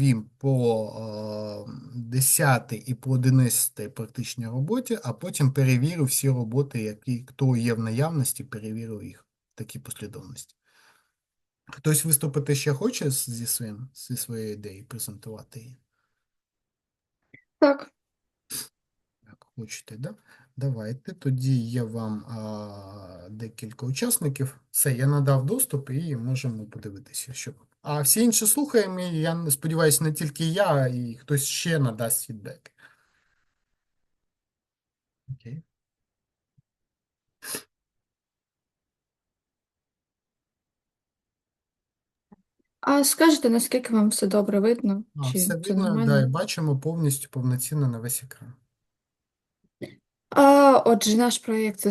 розповім по е, 10 і по 11 практичній роботі, а потім перевірю всі роботи, які хто є в наявності, перевірю їх в такій послідовності. Хтось виступити ще хоче зі своїм, зі своєю ідеєю, презентувати її? Так. Так, хочете, да? Давайте. Тоді є вам а, декілька учасників. Все, я надав доступ і можемо подивитися, що. А всі інші слухаємо, і я сподіваюся, не тільки я, а і хтось ще надасть фідбек. Окей. А скажете, наскільки вам все добре видно? А, Чи все це видно, да, і нормально? бачимо повністю повноцінно на весь екран. А, отже, наш проєкт це.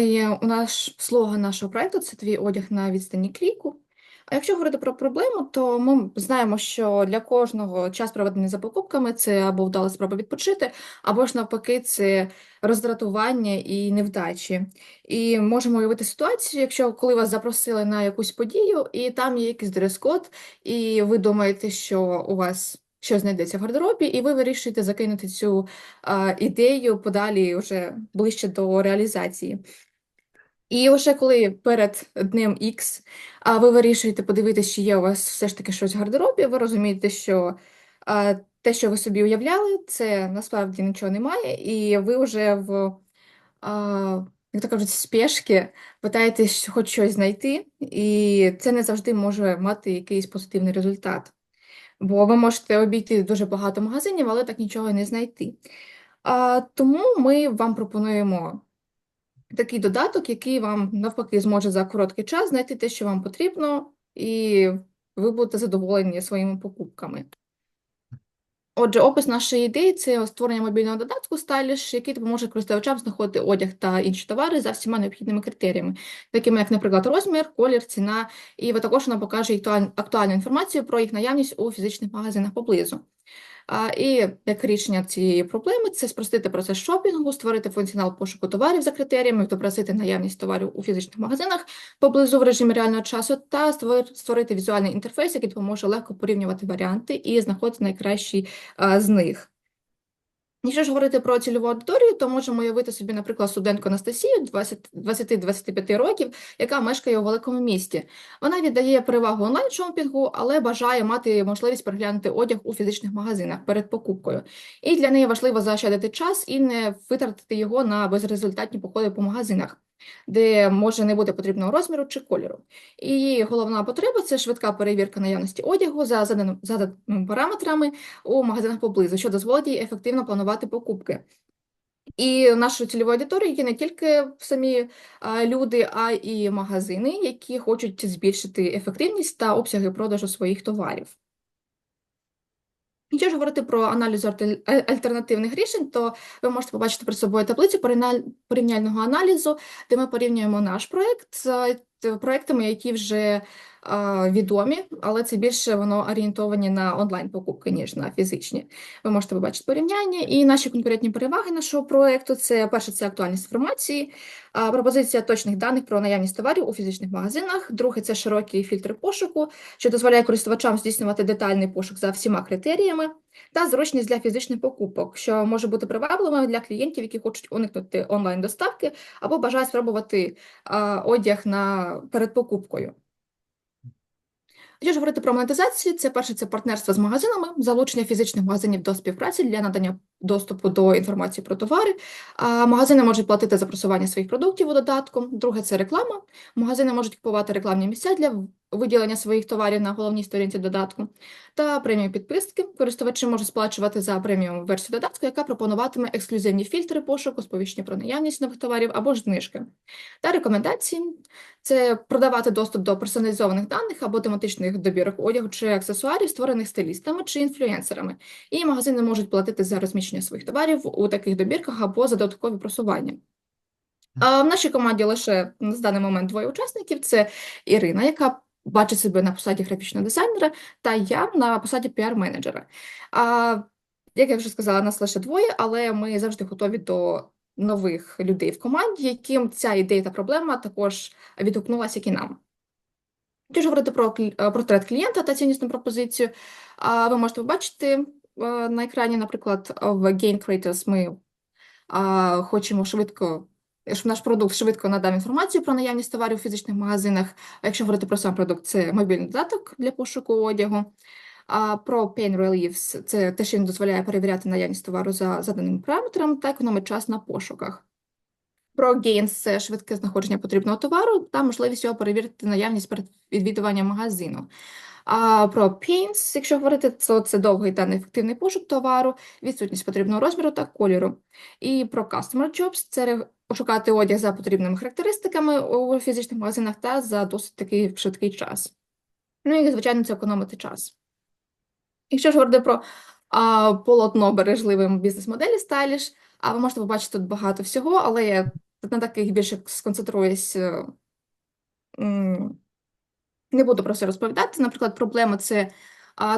І у нас слоган нашого проєкту це твій одяг на відстані кліку. А якщо говорити про проблему, то ми знаємо, що для кожного час проведений за покупками це або вдала спроба відпочити, або ж навпаки, це роздратування і невдачі. І можемо уявити ситуацію, якщо коли вас запросили на якусь подію, і там є якийсь дрес-код, і ви думаєте, що у вас щось знайдеться в гардеробі, і ви вирішуєте закинути цю а, ідею подалі вже ближче до реалізації. І вже коли перед днем X ви вирішуєте подивитися, чи є у вас все ж таки щось в гардеробі, ви розумієте, що те, що ви собі уявляли, це насправді нічого немає, і ви вже в, як то кажуть, спешки питаєтесь хоч щось знайти, і це не завжди може мати якийсь позитивний результат. Бо ви можете обійти дуже багато магазинів, але так нічого не знайти. Тому ми вам пропонуємо такий додаток, який вам навпаки зможе за короткий час знайти те, що вам потрібно, і ви будете задоволені своїми покупками. Отже, опис нашої ідеї це створення мобільного додатку Stylish, який допоможе користувачам знаходити одяг та інші товари за всіма необхідними критеріями, такими як, наприклад, розмір, колір, ціна, і також нам покаже актуальну інформацію про їх наявність у фізичних магазинах поблизу. І як рішення цієї проблеми це спростити процес шопінгу, створити функціонал пошуку товарів за критеріями, відобразити наявність товарів у фізичних магазинах поблизу в режимі реального часу та створ- створити візуальний інтерфейс, який допоможе легко порівнювати варіанти і знаходити найкращий з них. Якщо ж говорити про цільову аудиторію, то можемо уявити собі, наприклад, студентку Анастасію 20 20-25 років, яка мешкає у великому місті. Вона віддає перевагу онлайн-шопінгу, але бажає мати можливість переглянути одяг у фізичних магазинах перед покупкою. І для неї важливо заощадити час і не витратити його на безрезультатні походи по магазинах, де може не бути потрібного розміру чи кольору. І головна потреба це швидка перевірка наявності одягу за заданими параметрами у магазинах поблизу, що дозволить їй ефективно планувати покупки. І нашою цільовою аудиторією є не тільки самі люди, а й магазини, які хочуть збільшити ефективність та обсяги продажу своїх товарів. Якщо ж говорити про аналіз е, альтернативних рішень, то ви можете побачити перед собою таблицю порівняль- порівняльного аналізу, де ми порівнюємо наш проект з е, проектами, які вже відомі, але це більше воно орієнтовані на онлайн-покупки, ніж на фізичні. Ви можете побачити порівняння. І наші конкурентні переваги нашого проекту це перше, це актуальність інформації, пропозиція точних даних про наявність товарів у фізичних магазинах. Друге, це широкий фільтр пошуку, що дозволяє користувачам здійснювати детальний пошук за всіма критеріями, та зручність для фізичних покупок, що може бути привабливим для клієнтів, які хочуть уникнути онлайн-доставки або бажають спробувати одяг на перед покупкою. Якщо ж говорити про монетизацію, це перше це партнерство з магазинами, залучення фізичних магазинів до співпраці для надання доступу до інформації про товари. А магазини можуть платити за просування своїх продуктів у додатку. Друге це реклама. Магазини можуть купувати рекламні місця для виділення своїх товарів на головній сторінці додатку. Та преміум підписки. Користувачі можуть сплачувати за преміум версію додатку, яка пропонуватиме ексклюзивні фільтри пошуку, сповіщення про наявність нових товарів або ж знижки. Та рекомендації це продавати доступ до персоналізованих даних або тематичних добірок одягу чи аксесуарів, створених стилістами чи інфлюенсерами. І магазини можуть платити за розміщення своїх товарів у таких добірках або за додаткові просування. А в нашій команді лише на даний момент двоє учасників: це Ірина, яка бачить себе на посаді графічного дизайнера, та я на посаді піар-менеджера. Як я вже сказала, нас лише двоє, але ми завжди готові до нових людей в команді, яким ця ідея та проблема також відгукнулася, як і нам. Якщо говорити про е, портрет клієнта та ціннісну пропозицію, ви можете побачити на екрані, наприклад, в Gain Creators ми хочемо швидко, щоб наш продукт швидко надав інформацію про наявність товарів у фізичних магазинах. А якщо говорити про сам продукт, це мобільний додаток для пошуку одягу. А про Pain Reliefs – це те, що він дозволяє перевіряти наявність товару за заданим параметром та економить час на пошуках. Про Gains – це швидке знаходження потрібного товару та можливість його перевірити наявність перед відвідуванням магазину. А про Pains, якщо говорити, то це довгий та неефективний пошук товару, відсутність потрібного розміру та кольору. І про Customer Jobs – це пошукати одяг за потрібними характеристиками у фізичних магазинах та за досить такий швидкий час. Ну і, звичайно, це економити час. Якщо ж говорити про а, полотно бережливим бізнес-моделі Stylish, а ви можете побачити тут багато всього, але я на таких більше сконцентруюсь. е, Не буду про все розповідати. Наприклад, проблема це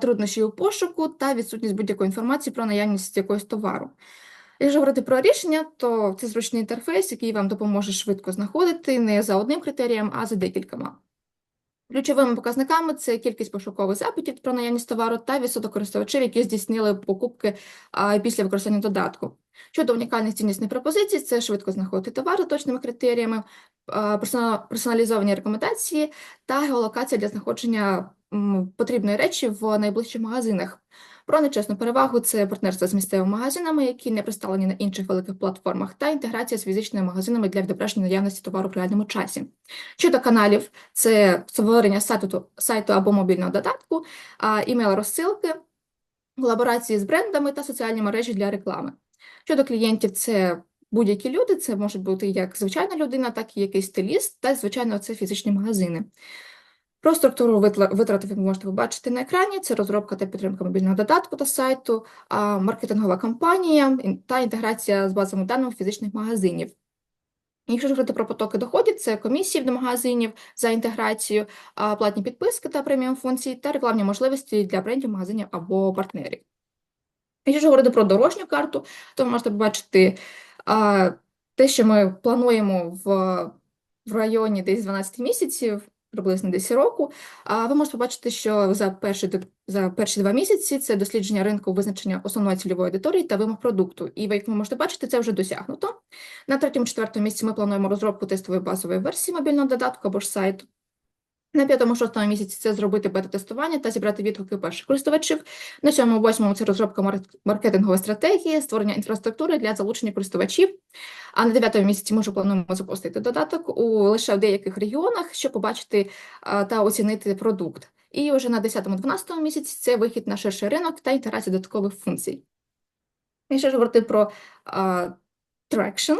труднощі у пошуку та відсутність будь-якої інформації про наявність якогось товару. Якщо говорити про рішення, то це зручний інтерфейс, який вам допоможе швидко знаходити не за одним критерієм, а за декількома. Ключовими показниками це кількість пошукових запитів про наявність товару та відсоток користувачів, які здійснили покупки після використання додатку. Щодо унікальних ціннісних пропозицій, це швидко знаходити товар за точними критеріями, персоналізовані рекомендації та геолокація для знаходження потрібної речі в найближчих магазинах. Про нечесну перевагу це партнерство з місцевими магазинами, які не представлені на інших великих платформах, та інтеграція з фізичними магазинами для відображення наявності товару в реальному часі. Щодо каналів, це створення сайту, сайту або мобільного додатку, імейл-розсилки, колаборації з брендами та соціальні мережі для реклами. Щодо клієнтів, це будь-які люди, це може бути як звичайна людина, так і якийсь стиліст, та, звичайно, це фізичні магазини. Про структуру витрат ви можете побачити на екрані. Це розробка та підтримка мобільного додатку та сайту, маркетингова кампанія та інтеграція з базами даних фізичних магазинів. Якщо говорити про потоки доходів, це комісії до магазинів за інтеграцію, платні підписки та преміум функції та рекламні можливості для брендів, магазинів або партнерів. Якщо говорити про дорожню карту, то ви можете побачити а, те, що ми плануємо в, в районі десь 12 місяців, приблизно десь року. А ви можете побачити, що за перші, за перші два місяці це дослідження ринку, визначення основної цільової аудиторії та вимог продукту. І ви, як ви можете бачити, це вже досягнуто. На третьому-четвертому місці ми плануємо розробку тестової базової версії мобільного додатку або ж сайту. На п'ятому-шостому місяці це зробити бета-тестування та зібрати відгуки перших користувачів. На сьомому-восьмому це розробка маркетингової стратегії, створення інфраструктури для залучення користувачів. А на дев'ятому місяці ми вже плануємо запустити додаток у лише в деяких регіонах, щоб побачити та оцінити продукт. І вже на 10-12 місяці це вихід на ширший ринок та інтеграція додаткових функцій. Якщо ж говорити про а, traction,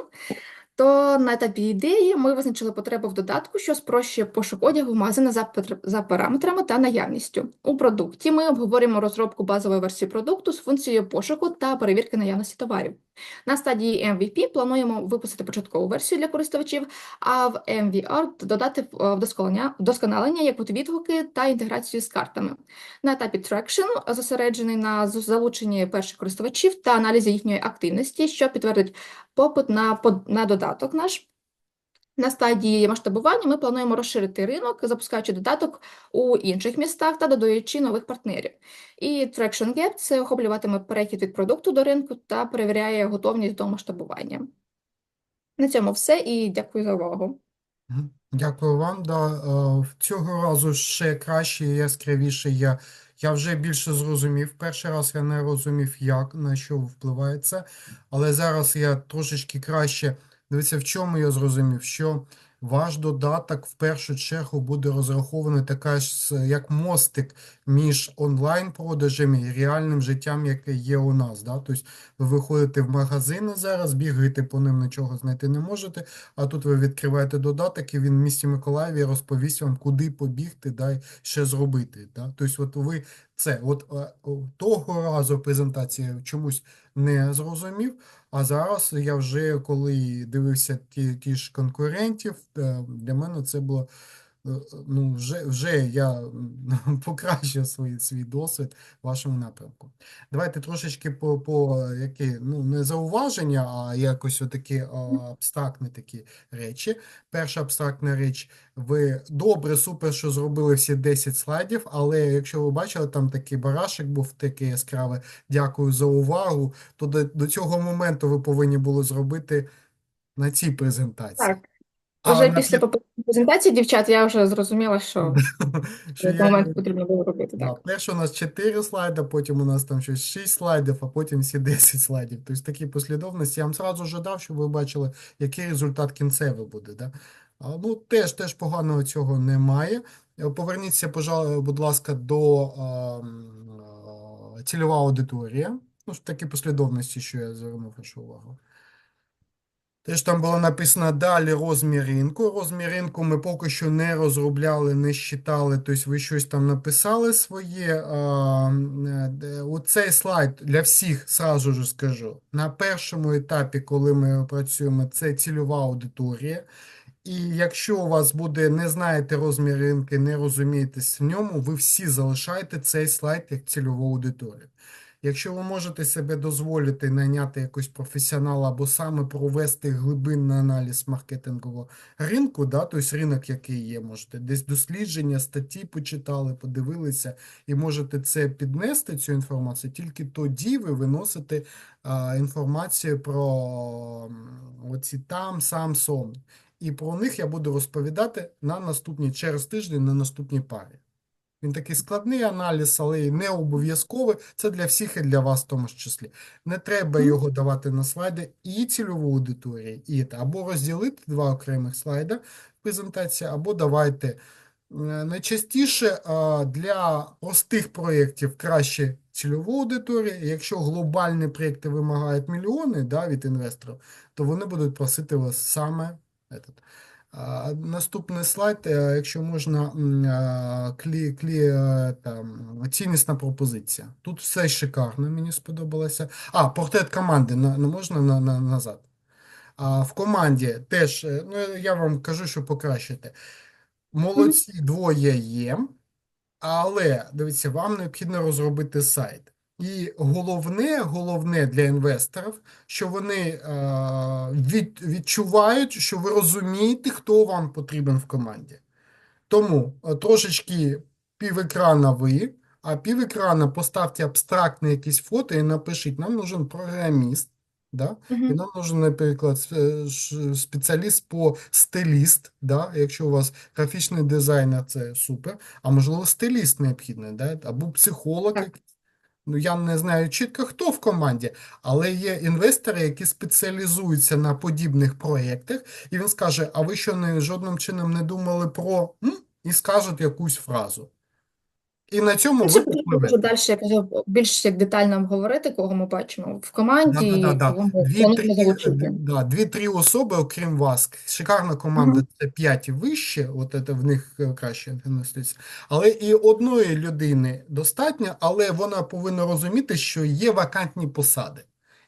то на етапі ідеї ми визначили потребу в додатку, що спрощує пошук одягу в магазинах за, за параметрами та наявністю. У продукті ми обговорюємо розробку базової версії продукту з функцією пошуку та перевірки наявності товарів. На стадії MVP плануємо випустити початкову версію для користувачів, а в MVR додати е, вдосконалення, вдосконалення, як от відгуки та інтеграцію з картами. На етапі Traction зосереджений на залученні перших користувачів та аналізі їхньої активності, що підтвердить попит на, на додаток наш. На стадії масштабування ми плануємо розширити ринок, запускаючи додаток у інших містах та додаючи нових партнерів. І Traction Gap – це охоплюватиме перехід від продукту до ринку та перевіряє готовність до масштабування. На цьому все і дякую за увагу. Дякую вам. Да, е, цього разу ще краще і яскравіше я, я вже більше зрозумів. Перший раз я не розумів, як, на що впливає це, але зараз я трошечки краще. Дивіться, в чому я зрозумів, що ваш додаток в першу чергу буде розрахований така ж, як мостик між онлайн-продажами і реальним життям, яке є у нас. Да? Тобто ви виходите в магазини зараз, бігаєте по ним, нічого знайти не можете. А тут ви відкриваєте додаток, і він в місті Миколаєві розповість вам, куди побігти, да, і що зробити. Да? Тобто, от ви це, от е, того разу презентація чомусь не зрозумів, а зараз я вже, коли дивився ті, ті ж конкурентів, е, для мене це було ну, вже, вже я покращив свій, свій досвід в вашому напрямку. Давайте трошечки по, по які, ну, не зауваження, а якось отакі абстрактні такі речі. Перша абстрактна річ, ви добре, супер, що зробили всі 10 слайдів, але якщо ви бачили, там такий барашек був такий яскравий, дякую за увагу, то до, до цього моменту ви повинні були зробити на цій презентації. Так, вже на після п'ят- попередньої презентації, дівчат, я вже зрозуміла, що що в я, момент потрібно було робити да, так. перше у нас 4 слайди, потім у нас там щось 6 слайдів, а потім всі 10 слайдів. Тобто такі послідовності. Я вам зразу вже дав, щоб ви бачили, який результат кінцевий буде. Да? А, ну, теж, теж поганого цього немає. Е, Поверніться, пожалуй, будь ласка, до а, м, а, цільова аудиторія. Ну, в такій послідовності, що я звернув вашу увагу. Теж там було написано далі розмір ринку. Розмір ринку ми поки що не розробляли, не считали, тобто ви щось там написали своє. Е, Оцей слайд для всіх, сразу ж скажу, на першому етапі, коли ми працюємо, це цільова аудиторія. І якщо у вас буде, не знаєте розмір ринку, не розумієтесь в ньому, ви всі залишаєте цей слайд як цільову аудиторію. Якщо ви можете себе дозволити найняти якогось професіонала або саме провести глибинний аналіз маркетингового ринку, да, тобто ринок, який є, можете десь дослідження, статті почитали, подивилися, і можете це піднести, цю інформацію, тільки тоді ви виносите а, інформацію про оці там, сам, сон. І про них я буду розповідати на наступній, через тиждень на наступній парі. Він такий складний аналіз, але й не обов'язковий. Це для всіх і для вас в тому ж числі. Не треба його давати на слайди і цільову аудиторію, і. Або розділити два окремих слайда презентації, або давайте. Найчастіше для простих проєктів краще цільову аудиторію. Якщо глобальні проєкти вимагають мільйони да, від інвесторів, то вони будуть просити вас саме этот, Наступний слайд, е, якщо можна, м, клі, клі, е, там, ціннісна пропозиція. Тут все шикарно, мені сподобалося. А, портрет команди не можна на, на, назад. А в команді теж, е, ну я вам кажу, що покращити. Молодці двоє є, але дивіться, вам необхідно розробити сайт. І головне, головне для інвесторів, що вони е, від, відчувають, що ви розумієте, хто вам потрібен в команді. Тому е, трошечки півекрана ви, а півекрана поставте абстрактне якесь фото і напишіть, нам нужен програміст, да? І нам нужен, наприклад, е, спеціаліст по стиліст, да? Якщо у вас графічний дизайнер, це супер, а можливо стиліст необхідний, да? Або психолог. Якийсь. Ну, я не знаю чітко, хто в команді, але є інвестори, які спеціалізуються на подібних проєктах, і він скаже: а ви що не жодним чином не думали про «М?» і скажуть якусь фразу. І на цьому ви Це вже далі більш як детально обговорити, кого ми бачимо в команді, Да-да-да-да. кого ми Дві-три плануємо да, дві-три особи, окрім вас. Шикарна команда Мгм. це 5 і вище, от це в них е, краще інвестиції. Але і одної людини достатньо, але вона повинна розуміти, що є вакантні посади.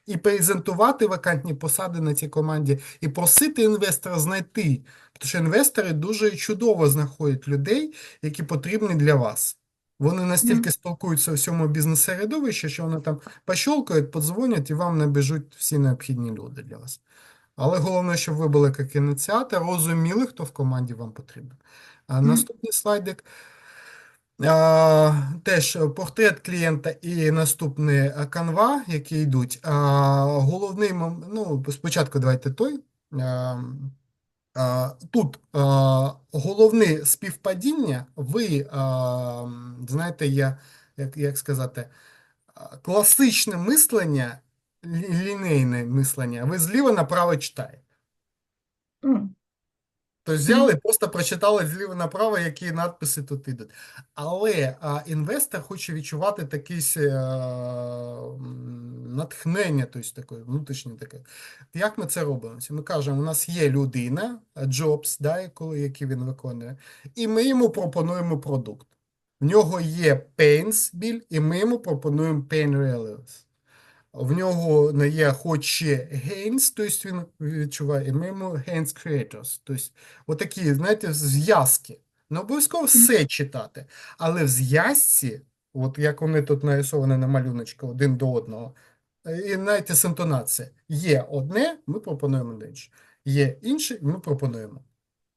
І презентувати вакантні посади на цій команді, і просити інвестора знайти. Тому що інвестори дуже чудово знаходять людей, які потрібні для вас. Вони настільки спілкуються у всьому бізнес-середовищі, що вони там пощолкають, подзвонять і вам набіжуть всі необхідні люди для вас. Але головне, щоб ви були як ініціатор, розуміли, хто в команді вам потрібен. А наступний слайдик. А, теж портрет клієнта і наступний е, канва, які йдуть. А, головний, ну, спочатку давайте той. А, Тут головне співпадіння, ви, знаєте, я, як, як сказати, класичне мислення, лі- лінейне мислення, ви зліва направо читаєте. Тобто взяли, просто прочитали зліва направо, які надписи тут ідуть. Але а, інвестор хоче відчувати якесь е, натхнення, тобто таке, внутрішнє таке. Як ми це робимо? Ми кажемо, у нас є людина, Jobs, да, який він виконує, і ми йому пропонуємо продукт. В нього є pains біль, і ми йому пропонуємо pain relief. В нього не є хоч gains, тобто він відчуває, і ми йому gains creators. Тобто, отакі, знаєте, зв'язки. Не обов'язково все читати, але в зв'язці, от як вони тут нарисовані на малюночку один до одного, і навіть із інтонація. Є одне, ми пропонуємо інше. Є інше, ми пропонуємо.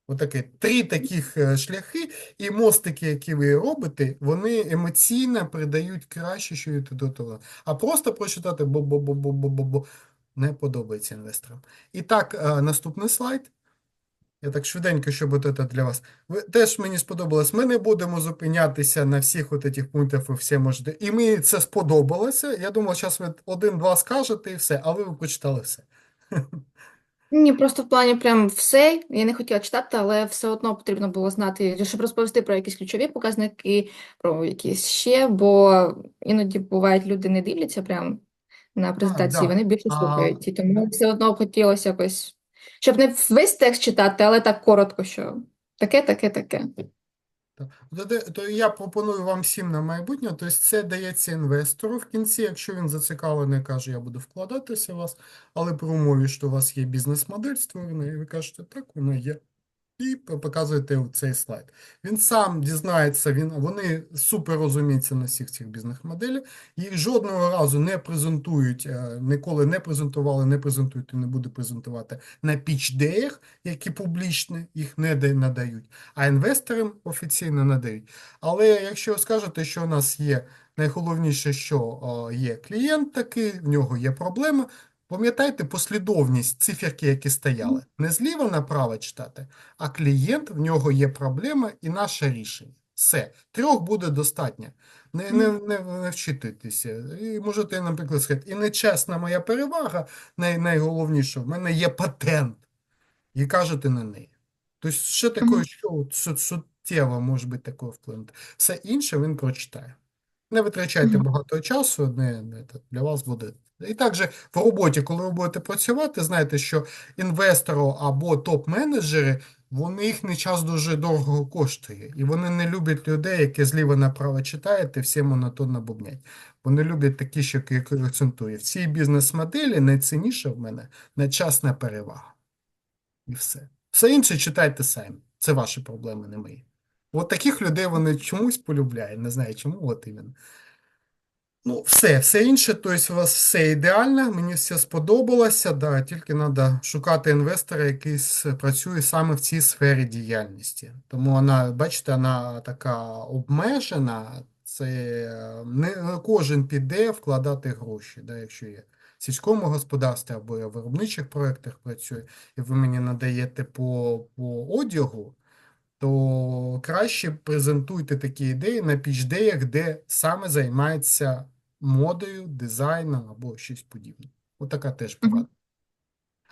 Отаке три таких е, шляхи, і мостики, які ви робите, вони емоційно передають краще, що йти до того. А просто прочитати бо-бо-бо-бо-бо-бо не подобається інвесторам. І так, е, наступний слайд. Я так швиденько, щоб от це для вас. Ви теж мені сподобалось. Ми не будемо зупинятися на всіх от этих пунктах, ви все можете. І мені це сподобалося. Я думав, зараз ви один-два скажете і все, але ви прочитали все. Ні, просто в плані прям все. Я не хотіла читати, але все одно потрібно було знати, щоб розповісти про якісь ключові показники, про якісь ще, бо іноді бувають люди не дивляться прям на А, презентації, да. вони більше А, слухають. І тому все одно хотілося якось, щоб не весь текст читати, але так коротко, що таке, таке, таке. Так. То, я пропоную вам всім на майбутнє, тобто це дається інвестору в кінці, якщо він зацікавлений, каже, я буду вкладатися в вас, але при умові, що у вас є бізнес-модель створена, і ви кажете, так, воно є. І показуєте цей слайд. Він сам дізнається, він, вони супер розуміються на всіх цих бізнес-моделях, їх жодного разу не презентують, е, ніколи не презентували, не презентують і не буде презентувати на пічдеях, які публічні, їх не да- надають а інвесторам офіційно надають. Але якщо скажете, що у нас є найголовніше, що о, є клієнт такий, в нього є проблема, пам'ятайте послідовність циферки, які стояли. Не зліва направо читати, а клієнт, в нього є проблема і наше рішення. Все, трьох буде достатньо. Не, не, не, не вчитуйтеся. І можете, наприклад, сказати, і нечесна моя перевага, най, найголовніше, в мене є патент. І кажете на неї. Тобто, що таке, що суттєво може бути таке вплинути. Все інше він прочитає. Не витрачайте багато часу, не, не, для вас буде. І також в роботі, коли ви будете працювати, знаєте, що інвестору або топ-менеджери, вони їхній час дуже дорого коштує. І вони не люблять людей, які зліва направо читають і всі монотонно бубнять. Вони люблять такі, що акцентує. В цій бізнес-моделі найцінніше в мене нечасна перевага. І все. Все інше читайте самі. Це ваші проблеми, не мої. От таких людей вони чомусь полюбляють. Не знаю чому, от іменно. Ну, все, все інше, тобто у вас все ідеально, мені все сподобалося, да, тільки треба шукати інвестора, який працює саме в цій сфері діяльності. Тому вона, бачите, вона така обмежена, це е, не кожен піде вкладати гроші, да, якщо є в сільському господарстві або я в виробничих проєктах працюю, і ви мені надаєте по, по одягу, то краще презентуйте такі ідеї на пічдеях, де саме займається модою, дизайном або щось подібне. Отака теж Мгм. порада.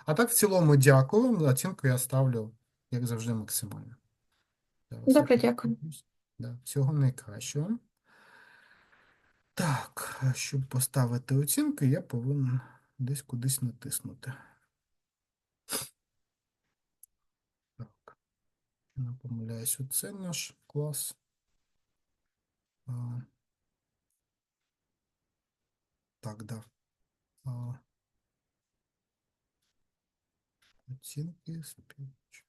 А так, в цілому, дякую вам. Оцінку я ставлю, як завжди, максимально. Зараз Добре, дякую. Да, всього найкращого. Так, щоб поставити оцінки, я повинен десь кудись натиснути. не помиляюсь, оце наш клас. А, Так, да. А, Оцінки співч.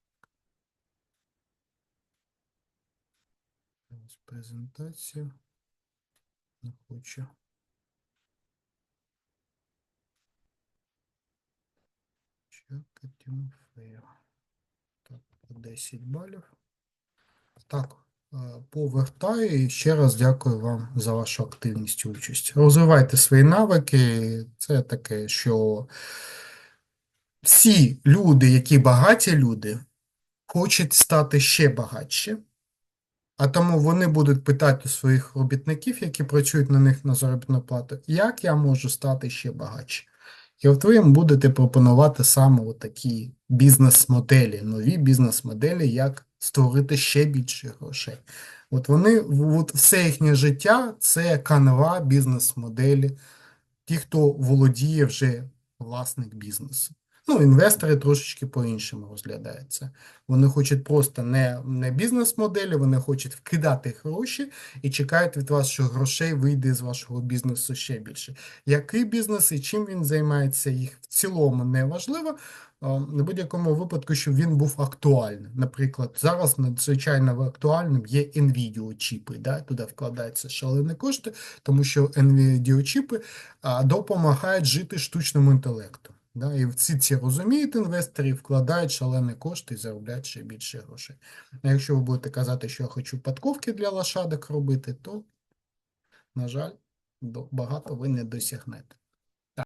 Зараз презентацію. Не хочу. Чека Тимофеєва. Так, по 10 балів. Так, е, повертаю і ще раз дякую вам за вашу активність і участь. Розвивайте свої навики. Це таке, що всі люди, які багаті люди, хочуть стати ще багатше. А тому вони будуть питати у своїх робітників, які працюють на них на заробітну плату, як я можу стати ще багатше. І от ви їм будете пропонувати саме такі бізнес-моделі, нові бізнес-моделі, як створити ще більше грошей. От вони, от все їхнє життя це канва бізнес-моделі, ті, хто володіє вже власник бізнесу. Ну, інвестори трошечки по-іншому розглядають це. Вони хочуть просто не, не бізнес-моделі, вони хочуть вкидати гроші і чекають від вас, що грошей вийде з вашого бізнесу ще більше. Який бізнес і чим він займається, їх в цілому не важливо. В будь-якому випадку, щоб він був актуальним. Наприклад, зараз надзвичайно актуальним є NVIDIA-чіпи, да? туди вкладаються шалені кошти, тому що NVIDIA-чіпи допомагають жити штучному інтелекту. Да? І всі ці розуміють інвестори, вкладають шалені кошти і заробляють ще більше грошей. А якщо ви будете казати, що я хочу подковки для лошадок робити, то, на жаль, багато ви не досягнете.